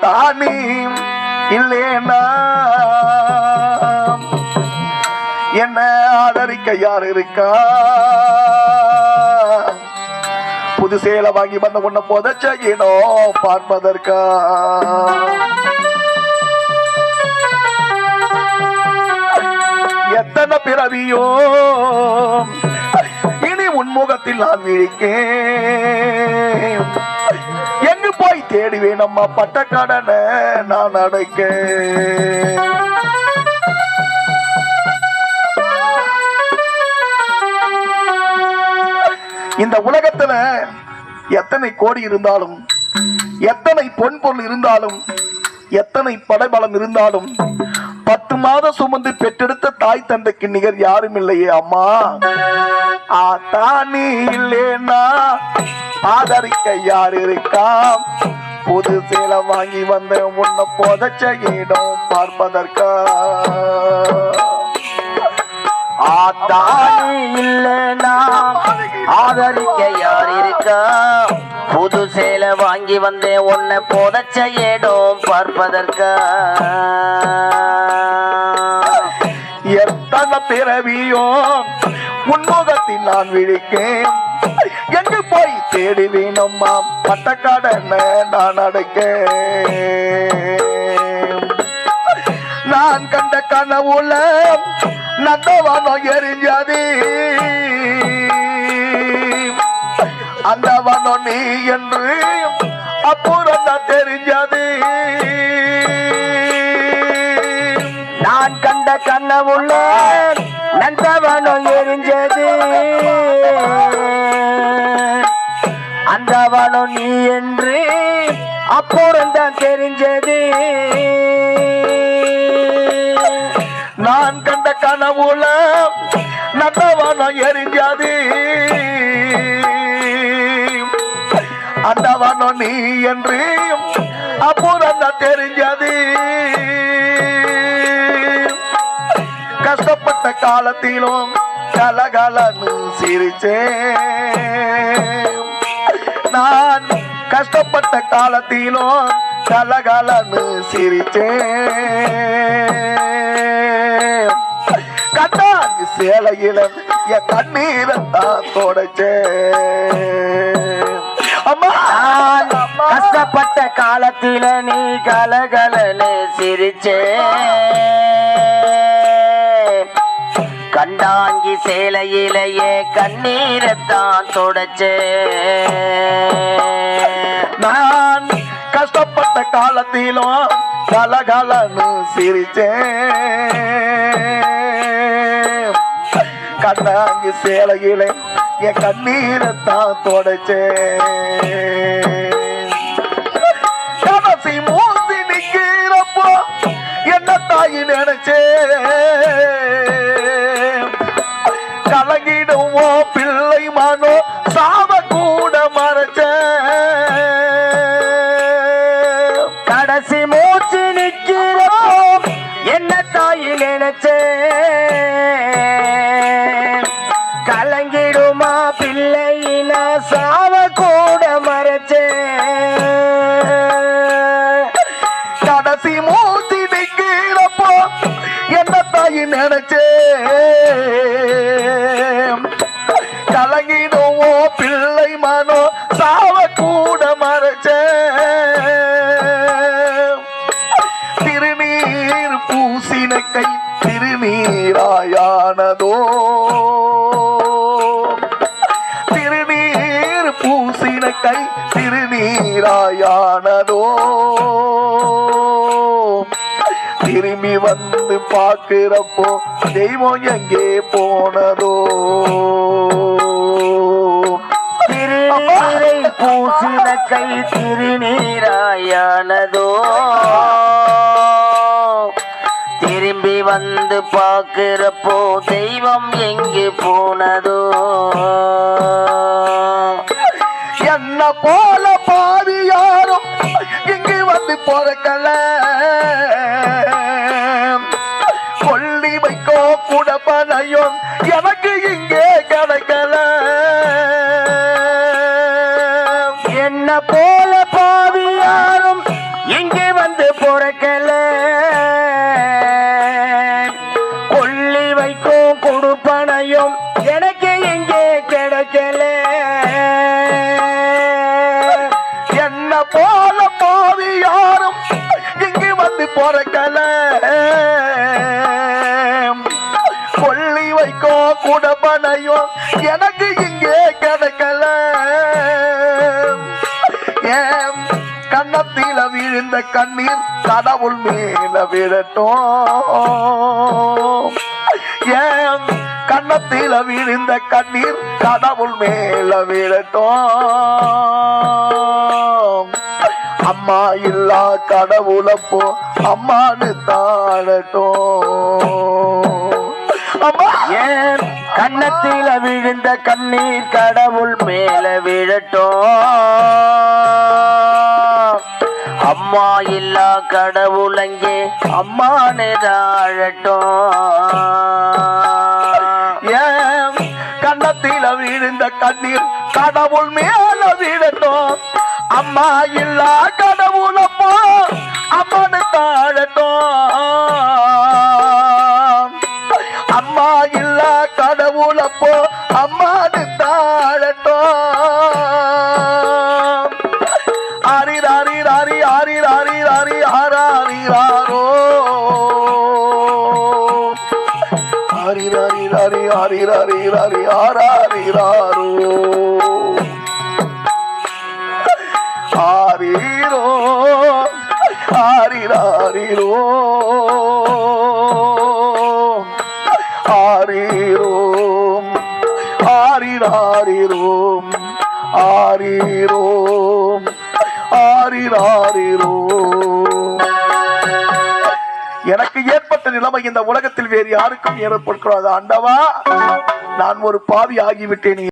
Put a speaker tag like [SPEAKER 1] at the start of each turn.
[SPEAKER 1] தானே இல்லேனா என்ன ஆதரிக்க யார் இருக்கா? புது சேலை வாங்கி வந்த உன்னை புதைச்சகினோம் பார்ப்பதற்கா? எத்தனை பிறவியோ? இனி உன்முகத்தில் நான் விழிக்கேன். தேடுவேன் அம்மா பட்ட கடனை நான் அடைக்க இந்த உலகத்துல எத்தனை கோடி இருந்தாலும் எத்தனை பொன் பொருள் இருந்தாலும் எத்தனை படைபலம் இருந்தாலும் பத்து மாதம் சுமந்து பெற்றெடுத்த தாய் தந்தைக்கு நிகர் யாரும் இல்லையே அம்மா. ஆ நீ இல்லேனா ஆதரிக்க யார் இருக்கா? புது சேலை வாங்கி வந்த உன்னை புதைச்ச இடம் பார்ப்பதற்க.
[SPEAKER 2] ஆத்தானி இல்லைனா ஆதரிக்க யார் இருக்கா? புது சேலை வாங்கி வந்தேன். உன்னை புதைச்ச இடம் பார்ப்பதற்க.
[SPEAKER 1] எத்தனை பிறவியோ உன்முகத்தில் நான் விழிக்கேன். எங்கு போய் தேடுவேன் நான் அடைக்க நான் கண்ட கனவுல நந்தவனம் எரிஞ்சது. அந்த வனம் நீ என்று அப்புறம் தான் தெரிஞ்சது.
[SPEAKER 2] நான் கண்ட கண்ணமுள்ள நந்தவனம் அப்புறம் தான் தெரிஞ்சது.
[SPEAKER 1] நான் கண்ட கனவுல நந்தவனம் எரிஞ்சது. அந்தவனம் நீ என்று அப்புறம் தான் தெரிஞ்சது. கஷ்டப்பட்ட காலத்திலும் கலகலன்னு சிரிச்சேன். கஷ்டப்பட்ட காலத்திலும் கலகலன்னு சிரிச்சேன். கண்ணாடி சேலையில என் கண்ணீரை தான் தொடச்சேன். அம்மா!
[SPEAKER 2] கஷ்டப்பட்ட காலத்தில நீ கலகலன்னு சிரிச்சே கண்டாங்கி சேலையிலேயே கண்ணீரைத்தான் தொடச்சே.
[SPEAKER 1] நான் கஷ்டப்பட்ட காலத்திலும் கலகலன்னு சிரிச்சேன் கண்டாங்கி சேலையிலே என் கண்ணீரத்தான் தொடச்சேன் கடைசி மூசி நிக்கிறப்போ என்ன தாயி நினைச்சேன் பிள்ளை சாவ கூட மறைச்சேன்
[SPEAKER 2] கடைசி மூச்சு நிக்கிறப்போ என்ன தாய் நினைச்சே கலங்கிடுமா பிள்ளையினா சாவ கூட மறைச்சே
[SPEAKER 1] கடைசி மூச்சு நிக்கிறப்போ என்ன தாய் நினைச்சே பூசின கை திருநீராயானதோ? திருநீர் பூசின கை திருநீராயானதோ? திரும்பி வந்து பார்க்கிறப்போ தெய்வம் எங்கே போனதோ?
[SPEAKER 2] திருநீரை பூசின கை திருநீராயானதோ? வந்து பார்க்கிறப்போ தெய்வம் எங்கு போனதோ?
[SPEAKER 1] என்ன போல பாவி யாரும் இங்கு வந்து பிறக்கல. எனக்கு இங்கே கிடைக்கல.
[SPEAKER 2] என்ன போல பாவி யாரும் இங்கு வந்து பிறக்கல. கொள்ளி
[SPEAKER 1] வைக்கோ குடபனையோ எனக்கு இங்கே கிடைக்கல. ஏன் கன்னத்தில விழுந்த கண்ணீர் கடவுள் மேல விழட்டும்? கண்ணத்தில விழுந்த கண்ணீர் கடவுள் மேல விழட்டும். அம்மா இல்லா கடவுளப்போ அம்மானு தாழட்டும். அம்மா!
[SPEAKER 2] ஏன் கண்ணத்தில விழுந்த கண்ணீர் கடவுள் மேல விழட்டும்? அம்மா இல்லா கடவுள் அங்கே அம்மானு தாழட்டும்.
[SPEAKER 1] கண்ணீர் கடவுள் மேல விழட்டும் அம்மா இல்லா கடவுளப்போ அம்மனு தாழட்டும் அம்மா இல்லா கடவுளப்போ அம்மானு தாழட்டும் ஆரி ராரி ராரி ஆரி ராரி ராரி ஆராரி ராரோ ஆரி ராரி ராரி ஆரி ராரி ராரி ஆராரி ராரோ ஆரீரோ ஆரி ராரிரோ ஆரீரோ ஆரிராரிரோ ஆரீரோ எனக்கு ஏற்பட்ட நிலைமை இந்த உலகத்தில் வேறு யாருக்கும் ஏற்படக்கூடாது. ஆண்டவா நான் ஒரு பாவி ஆகிவிட்டேன்.